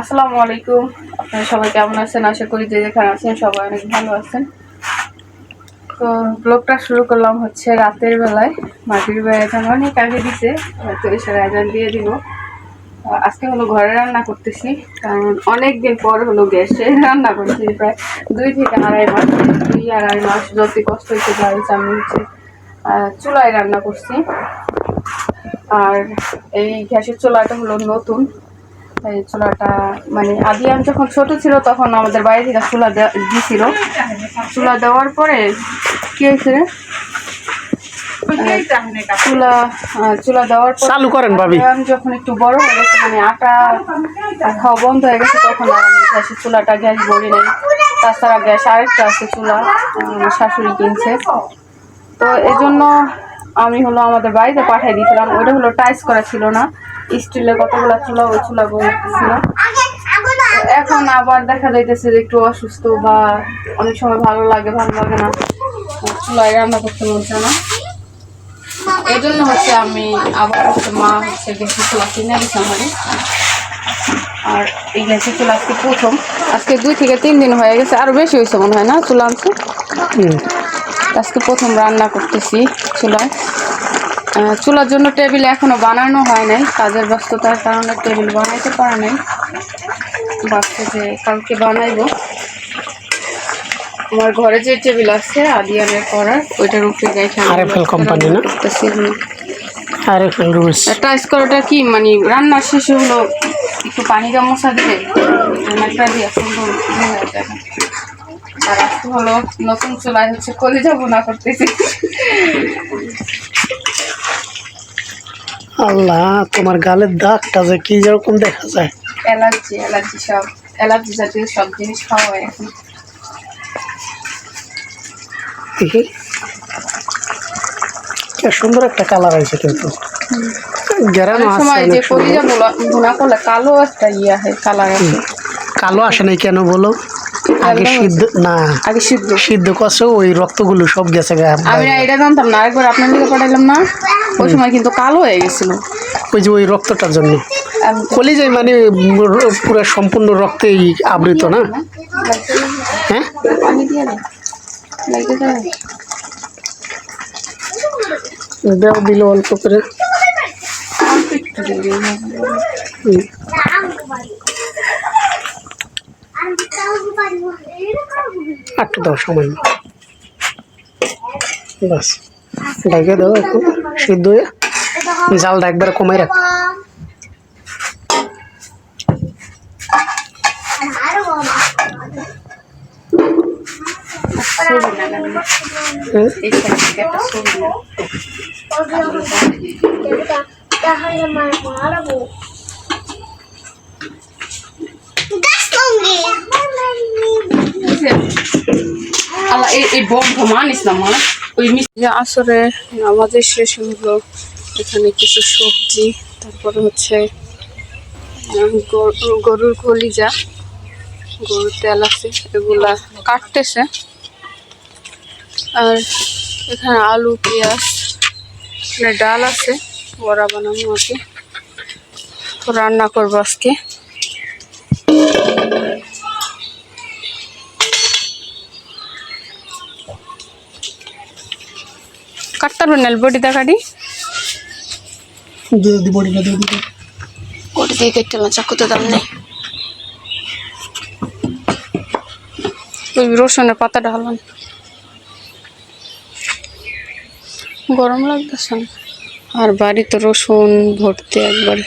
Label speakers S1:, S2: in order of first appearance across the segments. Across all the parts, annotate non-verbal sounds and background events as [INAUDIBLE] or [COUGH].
S1: আসসালামু আলাইকুম। আপনারা সবাই কেমন আছেন? আশা করি যে যেখানে আছেন সবাই অনেক ভালো আছেন। তো ব্লগটা শুরু করলাম হচ্ছে রাতের বেলায়। মাটির বেড়াতে অনেক আগে দিছে, হয়তো এসে আজান দিয়ে দিব। আজকে হলো ঘরে রান্না করতেছি, কারণ অনেক দিন পর হলো গ্যাসে রান্না করছি, প্রায় দুই থেকে আড়াই মাস, দুই আড়াই মাস যত কষ্ট হচ্ছে যাই আমি হচ্ছে চুলায় রান্না করছি। আর এই গ্যাসের চুলাটা হলো নতুন। এই চুলাটা মানে আদি আমি যখন ছোট ছিল তখন আমাদের বাইরে থেকে চুলা দেওয়া- দিছিল। চুলা দেওয়ার পরে কি হয়েছে? চুলা চুলা দেওয়ার পর
S2: চালু করেন ভাবি।
S1: আদিয়ান যখন একটু বড় হয়ে গেছে মানে আটা খাওয়া বন্ধ হয়ে গেছে তখন আর আমি গ্যাসের চুলাটা গ্যাস বলি নাই। তাছাড়া গ্যাস আরেকটা আছে চুলা আমার শাশুড়ি কিনছে। তো এই জন্য আমি হলো আমাদের বাড়িতে পাঠিয়ে দিয়েছিলাম। ওইটা হলো টাইস করা ছিল না। স্টিলের কতগুলো চুলা ওই চুলাগুলো ছিল এখন আবার দেখা যাইতেছে যে একটু অসুস্থ বা অনেক সময় ভালো লাগে ভালো লাগে না। চুলায় রান্না করতে মন চায় না। এই জন্য হচ্ছে আমি আবার হচ্ছে মা হচ্ছে গ্যাসের চুলা কিনে দিচ্ছে আর এই গ্যাসের চুলা আজকে প্রথম। আজকে দুই থেকে তিন দিন হয়ে গেছে আরও বেশি হয়েছে মনে হয় না চুলা আনছে? আজকে প্রথম রান্না করতেছি চুলায়। চুলার জন্য টেবিল এখনও বানানো হয় নাই কাজের ব্যস্ততার কারণে টেবিল বানাইতে পারা নাই ভাবছি যে কালকে বানাইবো আমার ঘরে যে টেবিল আছে আদিয়ানের করার ওইটার উপরে আমি
S2: RFL company না?
S1: করতেছি হুম।
S2: আর এফএল রুলস
S1: টাইস করাটা কি মানে রান্নার শেষে হলো একটু পানি গামোচা দিয়ে একটা দিয়ে সুন্দর ইয়ে। আর আজকে হলো নতুন চুলায় হচ্ছে কলিজা বোনা করতেছি
S2: আল্লাহ তোমার গালের দাগটা যে কি যেরকম দেখা যায়।
S1: অ্যালার্জি অ্যালার্জি সব অ্যালার্জি জাতীয় সব জিনিস খাওয়া হয় এখন।
S2: দেখি। সুন্দর একটা কালার আছে কিন্তু
S1: কালো
S2: আসে নাই কেন বলো? আগে সিদ্ধ না।
S1: আগে সিদ্ধ।
S2: সিদ্ধ করছে ওই রক্তগুলো সব গেছে
S1: আমি এটা জানতাম না। আরেকবার আপনার দিকে পাঠাইলাম না। ওই সময় কিন্তু কালো হয়ে গেছিল।
S2: ওই যে ওই রক্তটার জন্য।
S1: তো-
S2: কলিজায় মানে পুরো সম্পূর্ণ রক্তেই আবৃত না? হ্যাঁ?
S1: দাও
S2: দিল অল্প করে। হুম। একটু দাও সময়। বাস ডাইকে দাও একটু সিদ্ধ হয়ে। জালটা একবারে কমাই রাখ।
S1: ছবি আল্লাহ, এই বন্ধ মানিস না আসরে আমাদের শেষ হলো। এখানে কিছু সবজি, তারপরে হচ্ছে গরুর কলিজা, গরুর তেল আছে, এগুলা কাটতেছে। আর এখানে আলু, পেঁয়াজ ডাল আছে, বড়া বানানো আছে। রান্না করব আজকে। কাটতে পারবেন না বডিটা কাটি
S2: দিয়ে দি বড়িটা দিয়ে দিবি
S1: বডি দিয়ে কেটে না চাকুতে দাম নেই? ওই রসুনের পাতাটা হলাম গরম লাগতেছে আর বাড়িতে রসুন ভর্তি একবারে।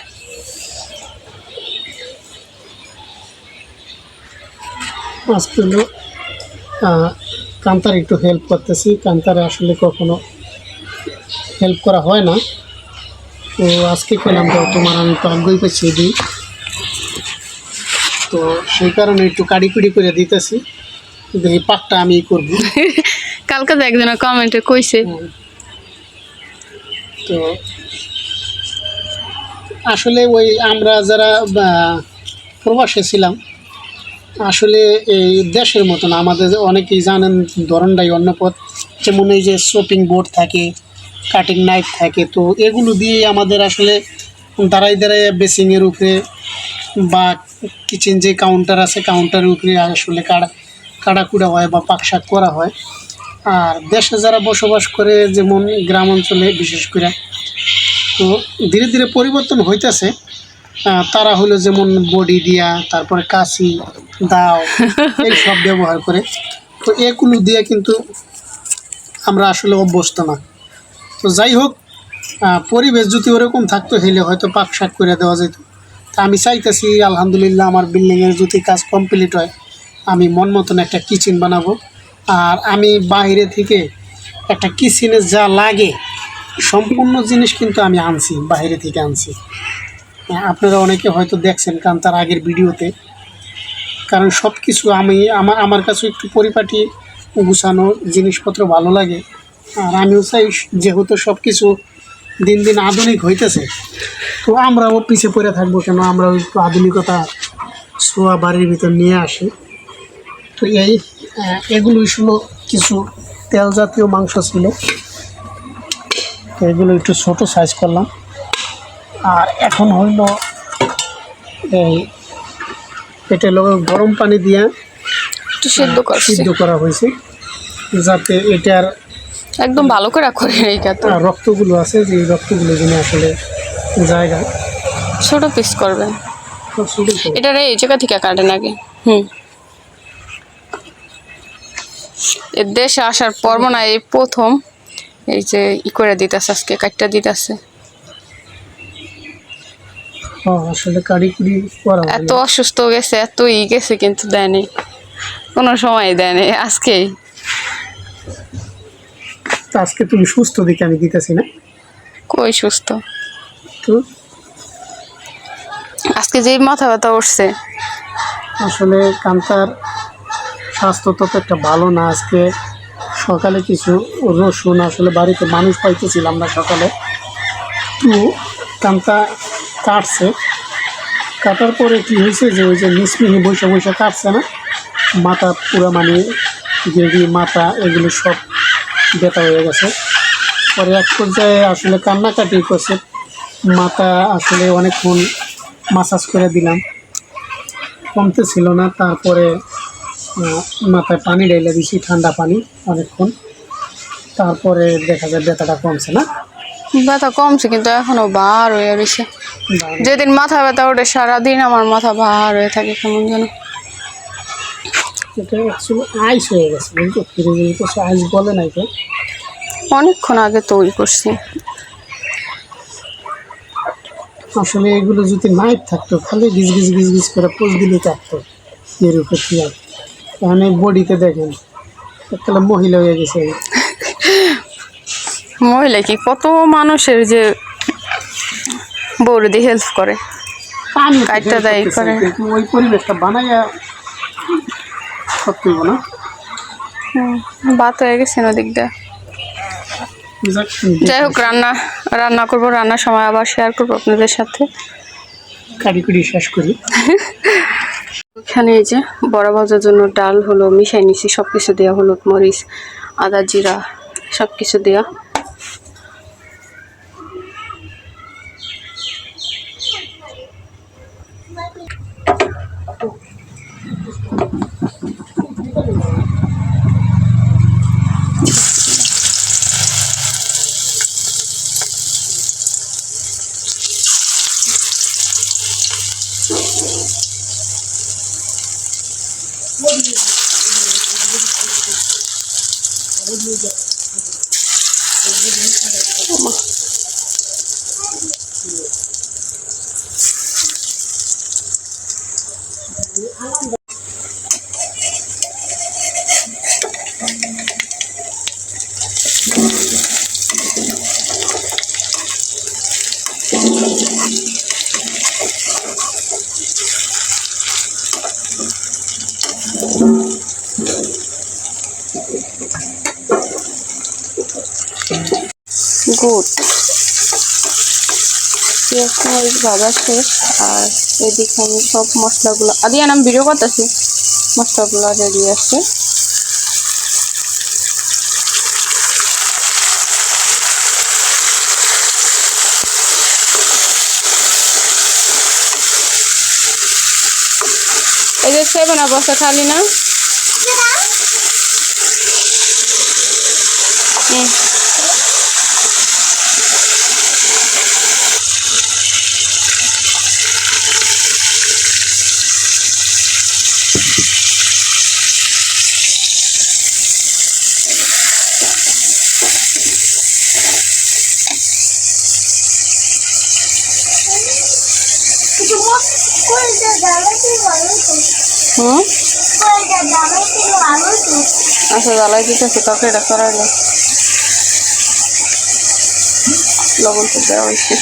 S2: কান্তার একটু হেল্প করতেছি। কান্তারে আসলে কখনো হেল্প করা হয় না। তো আজকে কইলাম তো তোমার আমি তো আগ্রহী পেয়েছি দিই তো সেই কারণে একটু কাড়ি কুড়ি করে দিতেছি। কিন্তু এই পাকটা আমি করব।
S1: কালকে তো একজনের কমেন্টে কইছে।
S2: তো আসলে ওই আমরা যারা প্রবাসে ছিলাম আসলে এই দেশের মতন আমাদের অনেকেই জানেন ধরনটাই অন্য পথ যেমন এই যে শপিং বোর্ড থাকে কাটিং নাইফ থাকে। তো এগুলো দিয়েই আমাদের আসলে দাঁড়াই দাঁড়াই বেসিংয়ের উপরে বা কিচেন যে কাউন্টার আছে কাউন্টারের উপরে আসলে কাড়া কাড়াকুড়া হয় বা পাক শাক করা হয়। আর দেশে যারা বসবাস করে যেমন গ্রাম অঞ্চলে বিশেষ করে তো ধীরে ধীরে পরিবর্তন হইতেছে। তারা হলো যেমন বডি দিয়া তারপরে কাশি দাও [LAUGHS] এই সব ব্যবহার করে। তো এগুলো দিয়ে কিন্তু আমরা আসলে অভ্যস্ত না। তো যাই হোক পরিবেশ যদি ওরকম থাকতো হেলে হয়তো পাক শাক করে দেওয়া যেত। তা আমি চাইতেছি আলহামদুলিল্লাহ আমার বিল্ডিংয়ের যদি কাজ কমপ্লিট হয় আমি মন মতন একটা কিচেন বানাবো। আর আমি বাইরে থেকে একটা কিচেনে যা লাগে সম্পূর্ণ জিনিস কিন্তু আমি আনছি বাইরে থেকে আনছি। হ্যাঁ, আপনারা অনেকে হয়তো দেখছেন কারণ তার আগের ভিডিওতে। কারণ সব কিছু আমি আমার আমার কাছে একটু পরিপাটি গুছানো জিনিসপত্র ভালো লাগে। আর আমিও চাই যেহেতু সব কিছু দিন দিন আধুনিক হইতেছে তো আমরাও পিছিয়ে পড়ে থাকব কেন? আমরাও একটু আধুনিকতা ছোঁয়া বাড়ির ভিতর নিয়ে আসি। তো এই এগুলোই ছিল কিছু তেল জাতীয় মাংস ছিল। তো এগুলো একটু ছোট সাইজ করলাম। আর এখন হইল এই এটা গরম পানি দিয়ে
S1: একটু সিদ্ধ
S2: সিদ্ধ করা হয়েছে। যাতে এটার
S1: একদম ভালো করে করে এইটা তো
S2: রক্তগুলো আছে যে রক্তগুলো যেন আসলে জায়গা।
S1: ছোট পিস করবেন
S2: তো শুরু করো।
S1: এটা রে এই জায়গা থেকে কাটেন আগে। হুম। দেশে আসার পর মনে হয় এই প্রথম এই যে ই করে দিতেছে আজকে কাটটা দিতেছে।
S2: হ্যাঁ, আসলে
S1: এত অসুস্থ গেছে এত ই গেছে কিন্তু দেয়নি। কোনো সময় দেয়নি আজকেই।
S2: তো আজকে তুমি সুস্থ দিকে আমি দিতেছি না।
S1: কই সুস্থ?
S2: তো?
S1: আজকে যেই মাথা ব্যথা উঠছে
S2: আসলে কান্তার স্বাস্থ্য তত একটা ভালো না আজকে সকালে কিছু রসুন আসলে বাড়িতে মানুষ পাইতেছিলাম না সকালে। তো কান্তা কাটছে। কাটার পরে কি হয়েছে যে ওই যে মিসমিহি বসে বসে কাটছে না? মাথা পুরা মানে গেড়ি মাথা এগুলো সব ব্যথা হয়ে গেছে। পরে এক পর্যায়ে আসলে কান্নাকাটি করছে। মাথা আসলে অনেকক্ষণ মাসাজ করে দিলাম। কমতে ছিল না তারপরে মাথায় পানি ঢেলে দিছি ঠান্ডা পানি অনেকক্ষণ। তারপরে দেখা যায় ব্যথাটা কমছে না।
S1: ব্যথা কমছে কিন্তু এখনও বার হয়ে রয়েছে। যেদিন মাথা ব্যথা ওঠে সারাদিন আমার মাথা ভার হয়ে থাকে কেমন যেন।
S2: এটা অ্যাকচুয়ালি আইস হয়ে গেছে বুঝছ ফ্রিজে কিছু আইস বলে নাই তো।
S1: অনেকক্ষণ আগে তৈরি করছি।
S2: আসলে এগুলো যদি নাইট থাকতো খালি গিজ গিজ গিজ গিজ করে পোজ দিলে থাকতো এর উপর দিয়ে এখানে বডিতে দেখেন একটা মহিলা হয়ে গেছে।
S1: মহিলা কি কত মানুষের যে বৌদি হেল্প করে।
S2: আমি
S1: কাইটটা দেয় করে।
S2: ওই পরিবেশটা বানাইয়া সত্যি না?
S1: বাত হয়ে গেছে ওদিক দিয়ে? যাই হোক রান্না রান্না করব রান্নার সময় আবার শেয়ার করব আপনাদের সাথে।
S2: কারিকুরি শেষ করি।
S1: এখানে এই যে বড়া ভাজার জন্য ডাল হলো মিশাই নিছি সব কিছু দেওয়া হলুদ মরিচ আদা জিরা সব কিছু দেওয়া Toma. গুড। পেঁয়াজ ভাজা শেষ, আর এদিকে আমি সব মশলাগুলো আদি আমি ভিডিও করতেছি। মশলাগুলো রেডি আছে। এই যে সেভেন আপ আছে খালি না হুম হুম? আচ্ছা জ্বালাই দিতেছে তরকারিটা করাইলো লবণ তো দেওয়া হয়েছে